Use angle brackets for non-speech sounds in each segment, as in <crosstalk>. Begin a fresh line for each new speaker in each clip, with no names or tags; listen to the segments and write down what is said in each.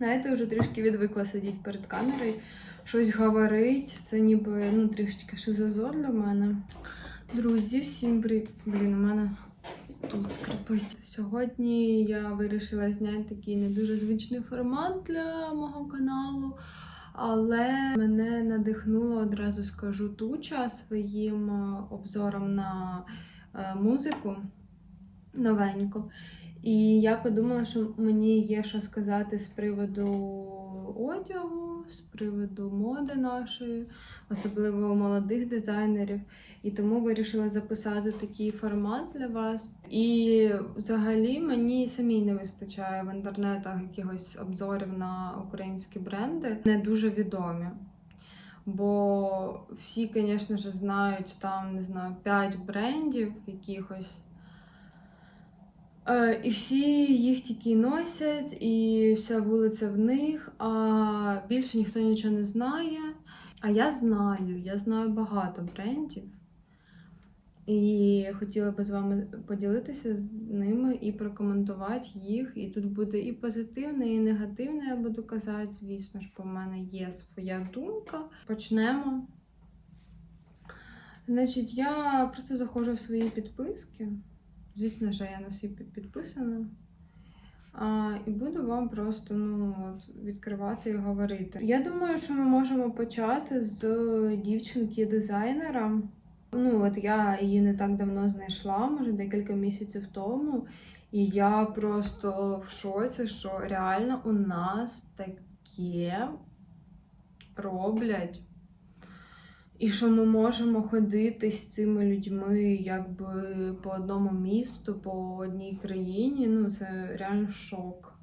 Знаєте, вже трішки відвикла сидіти перед камерою, щось говорить. Це ніби ну, трішки шизозо для мене. Друзі, всім привіт. Блін, у мене тут скрипить. Сьогодні я вирішила зняти такий не дуже звичний формат для мого каналу. Але мене надихнуло, одразу скажу, туча своїм е, обзором на е, музику новеньку. І я подумала, що мені є що сказати з приводу одягу, з приводу моди нашої, особливо молодих дизайнерів. І тому вирішила записати такий формат для вас. І взагалі мені самій не вистачає в інтернетах якихось обзорів на українські бренди, не дуже відомі. Бо всі, звісно ж, знають там, не знаю, 5 брендів якихось. Е, І всі їх тільки носять, і вся вулиця в них, а більше ніхто нічого не знає. А я знаю, я знаю багато брендів. І хотіла би з вами поділитися з ними і прокоментувати їх. І тут буде і позитивне, і негативне, я буду казати. Звісно ж, бо в мене є своя думка. Почнемо. Значить, я просто заходжу в свої підписки. Звісно ж, я на всі підписана. А, і буду вам просто ну, от, відкривати і говорити. Я думаю, що ми можемо почати з дівчинки-дизайнера. Ну, от я її не так давно знайшла, може декілька місяців тому. І я просто в шоці, що реально у нас таке роблять. І що ми можемо ходити з цими людьми якби по одному місту, по одній країні. Ну, це реально шок.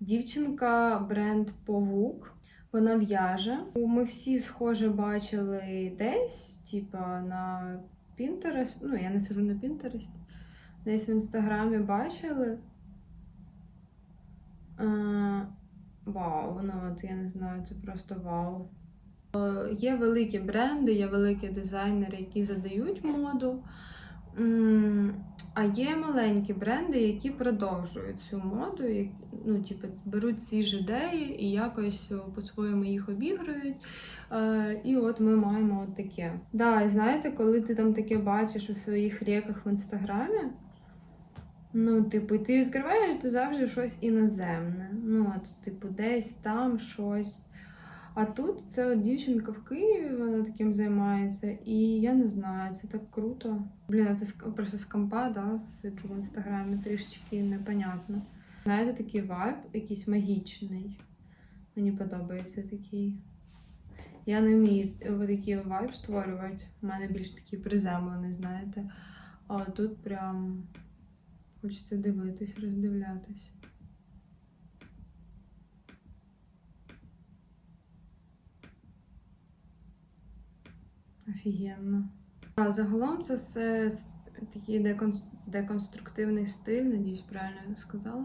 Дівчинка бренд Повук. Вона в'яже. Ми всі схоже бачили десь, типа на Pinterest. Ну, я не сижу на Pinterest. Десь в інстаграмі бачили. А, вау, ну от я не знаю, це просто вау. Е, Є великі бренди, є великі дизайнери, які задають моду. А є маленькі бренди, які продовжують цю моду, ну, типу, беруть ці ж ідеї і якось по-своєму їх обігрують. Е, І от ми маємо от таке. Да, і знаєте, коли ти там таке бачиш у своїх реках в інстаграмі, ну, типу, ти відкриваєш ти завжди щось іноземне. Ну, от, типу, десь там щось. А тут це от дівчинка в Києві, вона таким займається, і я не знаю, це так круто. Блін, це просто з компа, да, сиджу в інстаграмі, трішечки непонятно. Знаєте, такий вайб, якийсь магічний. Мені подобається такий. Я не вмію е, такий вайб створювати. У мене більш такий приземлений, знаєте. А тут прям хочеться дивитись, роздивлятись. Офігенно. А загалом це все такий декон- деконструктивний стиль, надіюсь, правильно я сказала.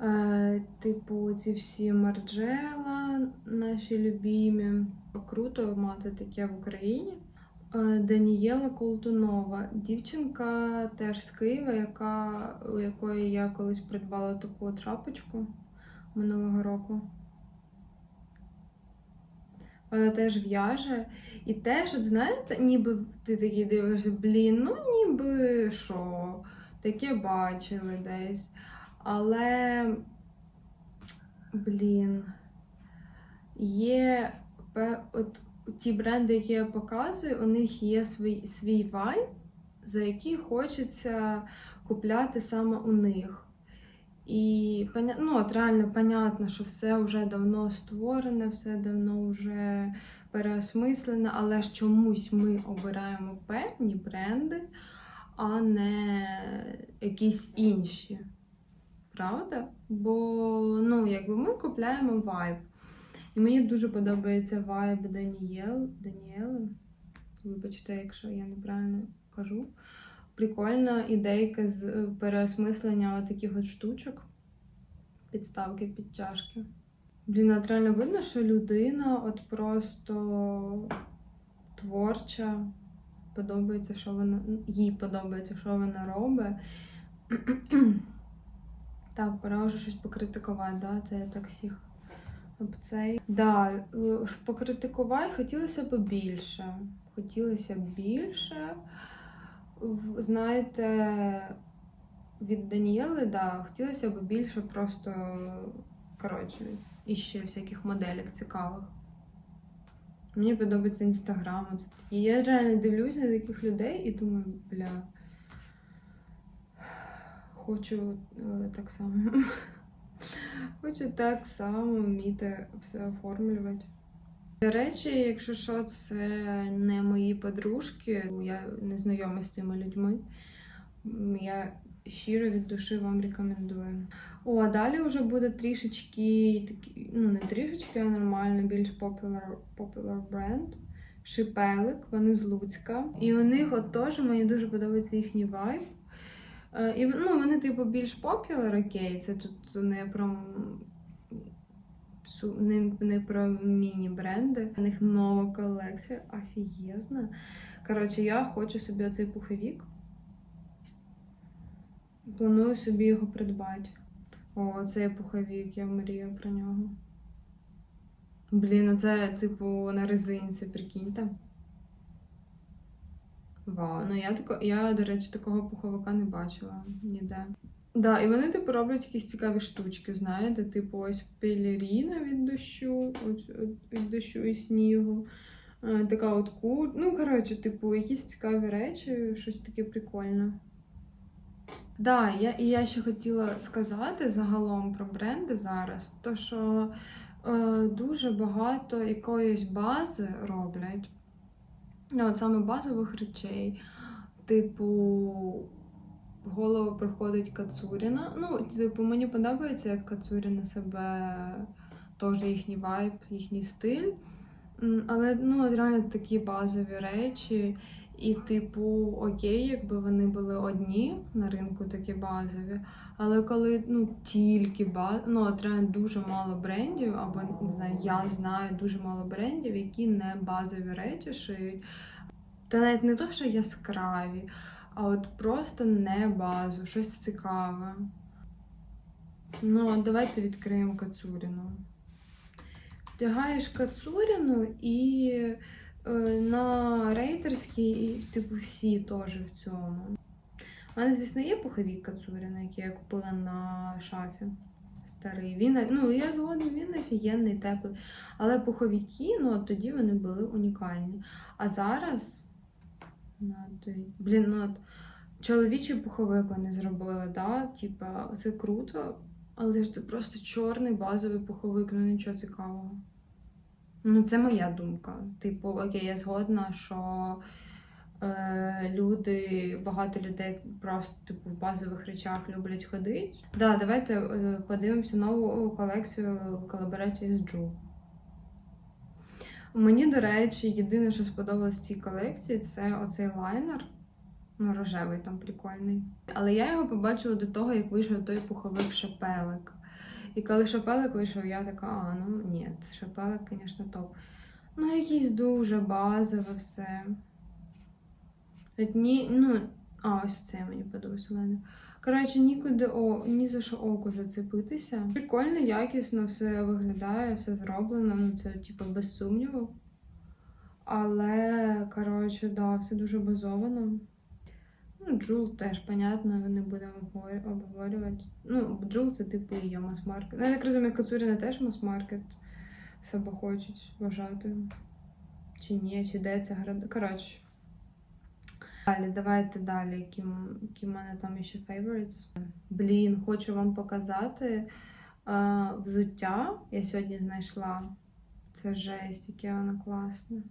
Е, типу, ці всі марджела, наші любімі. Круто мати таке в Україні. Е, Данієла Колтунова, дівчинка теж з Києва, яка, у якої я колись придбала таку от шапочку минулого року. Вона теж в'яже. І теж, от знаєте, ніби ти такий дивишся, блін, ну ніби що, таке бачили десь. Але, блін, є от ті бренди, які я показую, у них є свій, свій вайб, за який хочеться купляти саме у них. І ну, от реально понятно, що все вже давно створене, все давно вже переосмислене, але ж чомусь ми обираємо певні бренди, а не якісь інші. Правда? Бо ну, якби ми купляємо вайб. І мені дуже подобається вайб Данієл, Даніели. Вибачте, якщо я неправильно кажу. Прикольна ідейка з е, переосмислення таких от штучок, підставки під чашки. Блін, от реально видно, що людина от просто творча, подобається, що вона їй подобається, що вона робить. <clears throat> Так, пора вже щось покритикувати, да? Та я так всіх об цей. Да, е, покритикувати хотілося б більше. Хотілося б більше. Знаєте, від Даніели, да, хотілося б більше просто, коротше, іще всяких моделек цікавих. Мені подобається інстаграм. Такі. Я реально дивлюсь на таких людей і думаю, бля. Хочу е, так само. <laughs> Хочу так само вміти все оформлювати. До речі, якщо що, це не мої подружки, я не знайома з цими людьми. Я щиро від душі вам рекомендую. О, а далі вже буде трішечки, такі, ну не трішечки, а нормально, більш popular, popular бренд. Шипелик, вони з Луцька. І у них от теж мені дуже подобається їхній вайб. Е, І ну, вони, типу, більш popular, окей, це тут не про не, не про міні-бренди. У них нова колекція, офігезна. Коротше, я хочу собі оцей пуховік. Планую собі його придбати. О, цей пуховік, я мрію про нього. Блін, оце, типу, на резинці, прикиньте. Вау, ну я тако, я, до речі, такого пуховика не бачила ніде. Да, і вони типу роблять якісь цікаві штучки, знаєте, типу ось пелеріна від дощу, ось, від дощу і снігу. е, Така от кур. Ну, коротше, типу, якісь цікаві речі, щось таке прикольне. Да, я, і я ще хотіла сказати загалом про бренди зараз, то що е, дуже багато якоїсь бази роблять. Ну, от саме базових речей. Типу, в голову приходить Кацуріна. Ну, типу, мені подобається, як Кацуріна себе, теж їхній вайб, їхній стиль. Але ну, от реально такі базові речі. І, типу, окей, якби вони були одні на ринку такі базові. Але коли ну, тільки ну, от реально дуже мало брендів, або не знаю, я знаю дуже мало брендів, які не базові речі шиють. Та навіть не то, що яскраві, а от просто не базу, щось цікаве. Ну, давайте відкриємо Кацуріну. Вдягаєш Кацуріну і е, на рейтерській, і, типу, всі теж в цьому. У мене, звісно, є пуховік Кацуріна, який я купила на шафі. Старий. Він, ну, я згодна, він офігенний, теплий. Але пуховики, ну, от тоді вони були унікальні. А зараз. Ну, блін, ну от чоловічий пуховик вони зробили, да? Типа, це круто, але ж це просто чорний базовий пуховик, ну нічого цікавого. Ну, це моя думка. Типу, окей, я згодна, що люди, багато людей просто типу, в базових речах люблять ходити. Да, давайте е, подивимося нову колекцію колаборації з Джу. Мені, до речі, єдине, що сподобалось в цій колекції, це оцей лайнер. Ну, рожевий там прикольний. Але я його побачила до того, як вийшов той пуховик шапелик. І коли шапелик вийшов, я така, а, ну ні, шапелик, звісно, топ. Ну, якийсь дуже базове все. От ні, ну, а, ось це мені подобається лайнер. Коротше, нікуди о, ні за що око зацепитися. Прикольно, якісно все виглядає, все зроблено. Ну, це, типу, без сумніву. Але, коротше, да, все дуже базовано. Ну, Джул теж, понятно, не будемо обговорювати. Ну, Джул це типу є мас-маркет. Ну, я так розумію, Кацуріна теж мас-маркет себе хочуть вважати. Чи ні, чи де ця гра. Коротше. Далі, давайте далі, які, які в мене там ще favorites. Блін, хочу вам показати е, взуття. Я сьогодні знайшла. Це жесть, яке воно класне.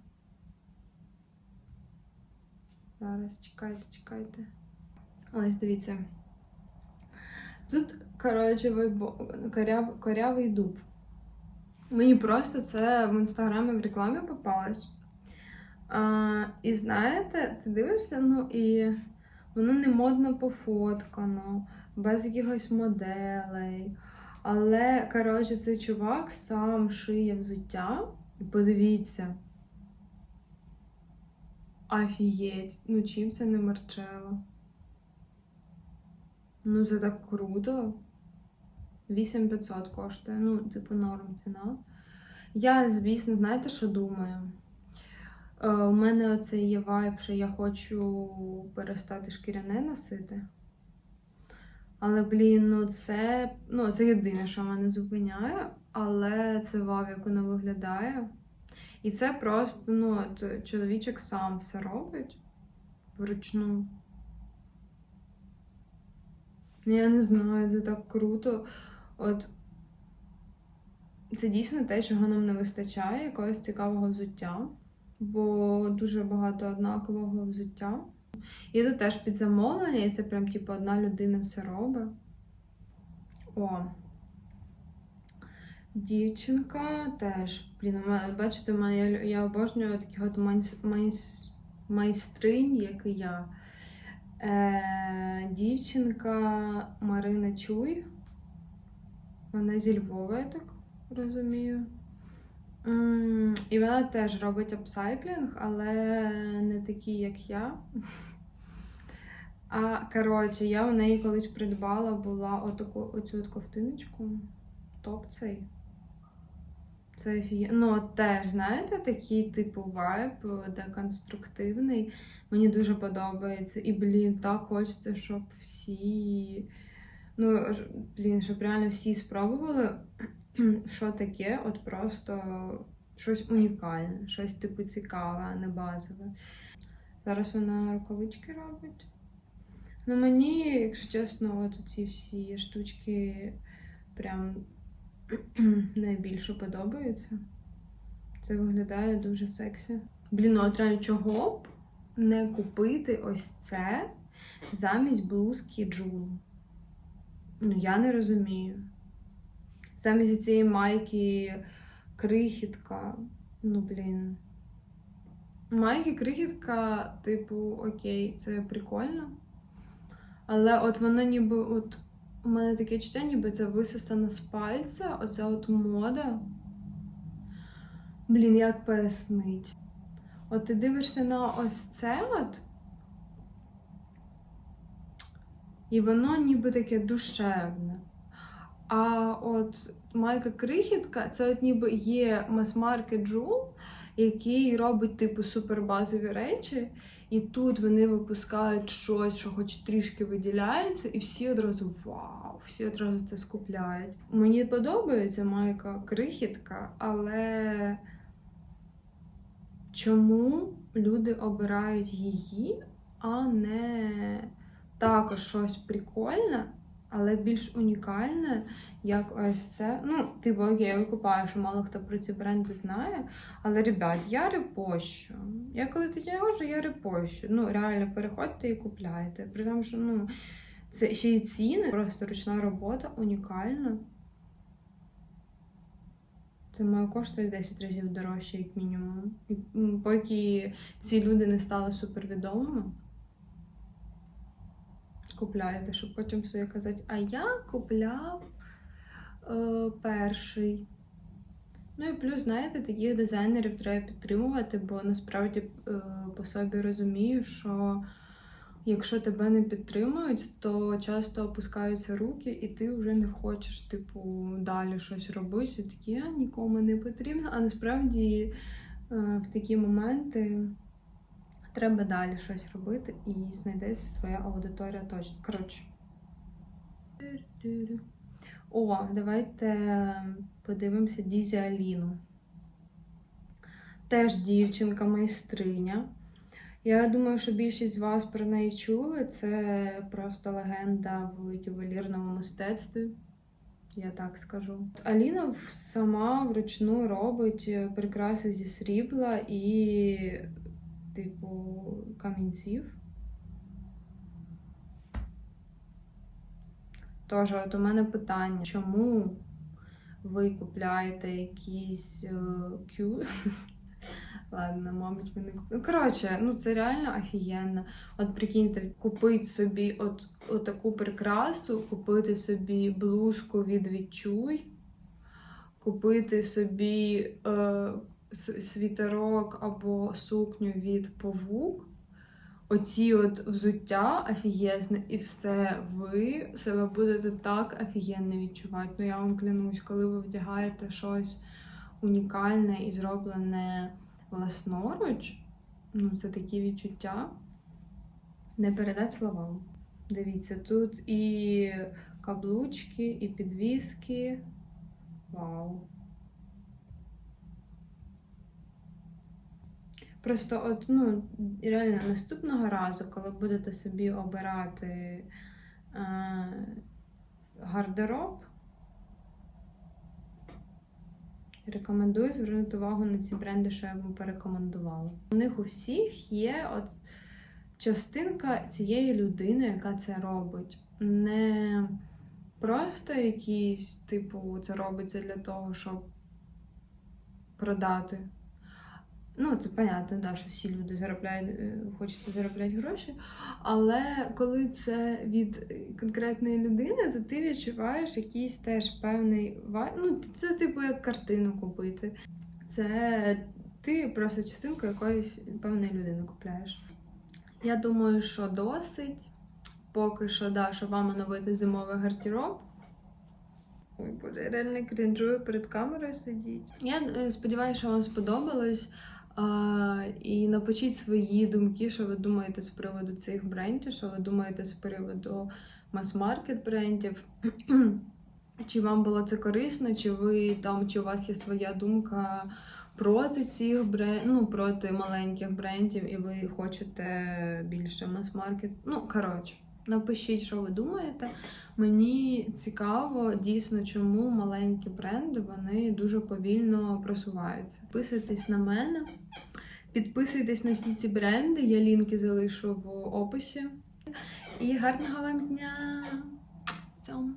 Зараз чекайте, чекайте. Ось дивіться. Тут, коротше, коряв, корявий дуб. Мені просто це в інстаграмі в рекламі попалось. А, і знаєте, ти дивишся, ну і воно не модно пофоткано, без якихось моделей. Але, коротше, цей чувак сам шиє взуття. І подивіться. Офігеть, ну чим це не марчело? Ну, це так круто. 8500 коштує. Ну, типу, норм ціна. Я, звісно, знаєте, що думаю? Е, у мене оце є вайб, що я хочу перестати шкіряне носити. Але, блін, ну це, ну, це єдине, що мене зупиняє, але це вау, як воно виглядає. І це просто, ну, от, чоловічок сам все робить вручну. Ну, я не знаю, це так круто. От це дійсно те, чого нам не вистачає, якогось цікавого взуття, бо дуже багато однакового взуття. І тут теж під замовлення, і це прям типу одна людина все робить. О. Дівчинка теж. Блін, бачите, я, обожнюю таких от майс, майс, майстринь, як і я. Е, дівчинка Марина Чуй. Вона зі Львова, я так розумію. І вона теж робить апсайклінг, але не такий, як я. А коротше, я у неї колись придбала була отаку оцю ковтиночку. Топ цей. Це офігенно. Ну, теж, знаєте, такий типу вайб, деконструктивний. Мені дуже подобається. І, блін, так хочеться, щоб всі. Ну, блін, щоб реально всі спробували, <clears throat> що таке, от просто щось унікальне, щось типу цікаве, не базове. Зараз вона рукавички робить. Ну, мені, якщо чесно, от ці всі штучки прям <clears throat> найбільше подобаються. Це виглядає дуже сексі. Блін, ну от реально чого б не купити ось це замість блузки Джул? Ну, я не розумію. Замість цієї майки крихітка. Ну, блін. Майки крихітка, типу, окей, це прикольно. Але от воно ніби от у мене таке чуття, ніби це висосано з пальця, оця от мода. Блін, як пояснить? От ти дивишся на ось це от. І воно ніби таке душевне. А от майка крихітка, це от ніби є мас-маркет Джул, який робить типу супербазові речі. І тут вони випускають щось, що хоч трішки виділяється, і всі одразу вау, всі одразу це скупляють. Мені подобається майка крихітка, але чому люди обирають її, а не також щось прикольне, але більш унікальне, як ось це. Ну, типу, окей, я викупаю, що мало хто про ці бренди знає. Але, ребят, я репощу. Я коли таке кажу, я репощу. Ну, реально, переходьте і купляйте. При тому, що ну, це ще й ціни, просто ручна робота, унікальна. Це має коштує 10 разів дорожче, як мінімум. І поки ці люди не стали супервідомими, купляєте, щоб потім собі казати, а я купляв е, перший. Ну і плюс, знаєте, таких дизайнерів треба підтримувати, бо насправді е, по собі розумію, що якщо тебе не підтримують, то часто опускаються руки, і ти вже не хочеш, типу, далі щось робити. І такі, а нікому не потрібно. А насправді е, в такі моменти треба далі щось робити, і знайдеться твоя аудиторія точно. Коротше. О, давайте подивимося Дізі Аліну. Теж дівчинка, майстриня. Я думаю, що більшість з вас про неї чули. Це просто легенда в ювелірному мистецтві. Я так скажу. Аліна сама вручну робить прикраси зі срібла і, типу, камінців. Тож, от у мене питання, чому ви купляєте якісь е, Q? <laughs> Ладно, мабуть, ви не купуєте. Ну, коротше, ну це реально офігенно. От прикиньте, купити собі от, от таку прикрасу, купити собі блузку від відчуй, купити собі е, світерок або сукню від повук. оці от взуття офігезне, і все, ви себе будете так офігенно відчувати. Ну я вам клянусь, коли ви вдягаєте щось унікальне і зроблене власноруч, ну це такі відчуття. Не передать словам. Дивіться, тут і каблучки, і підвіски. Вау. Просто от, ну, реально наступного разу, коли будете собі обирати е, гардероб, рекомендую звернути увагу на ці бренди, що я вам порекомендувала. У них у всіх є от частинка цієї людини, яка це робить. Не просто якийсь, типу, це робиться для того, щоб продати. Ну, це понятно, да, що всі люди заробляють, е, хочеться заробляти гроші. Але коли це від конкретної людини, то ти відчуваєш якийсь теж певний. Ну, це типу як картину купити. Це ти просто частинку якоїсь певної людини купляєш. Я думаю, що досить. Поки що, да, щоб вам оновити зимовий гардероб. Ой, боже, я реально крінжую перед камерою сидіть. Я е, сподіваюся, що вам сподобалось. І напишіть свої думки, що ви думаєте з приводу цих брендів, що ви думаєте з приводу мас-маркет брендів. <clears throat> Чи вам було це корисно, чи ви там, чи у вас є своя думка проти цих брендів, ну, проти маленьких брендів, і ви хочете більше мас-маркет. Ну, коротше, напишіть, що ви думаєте. Мені цікаво дійсно, чому маленькі бренди вони дуже повільно просуваються. Підписуйтесь на мене, підписуйтесь на всі ці бренди, я лінки залишу в описі. І гарного вам дня! Цьому!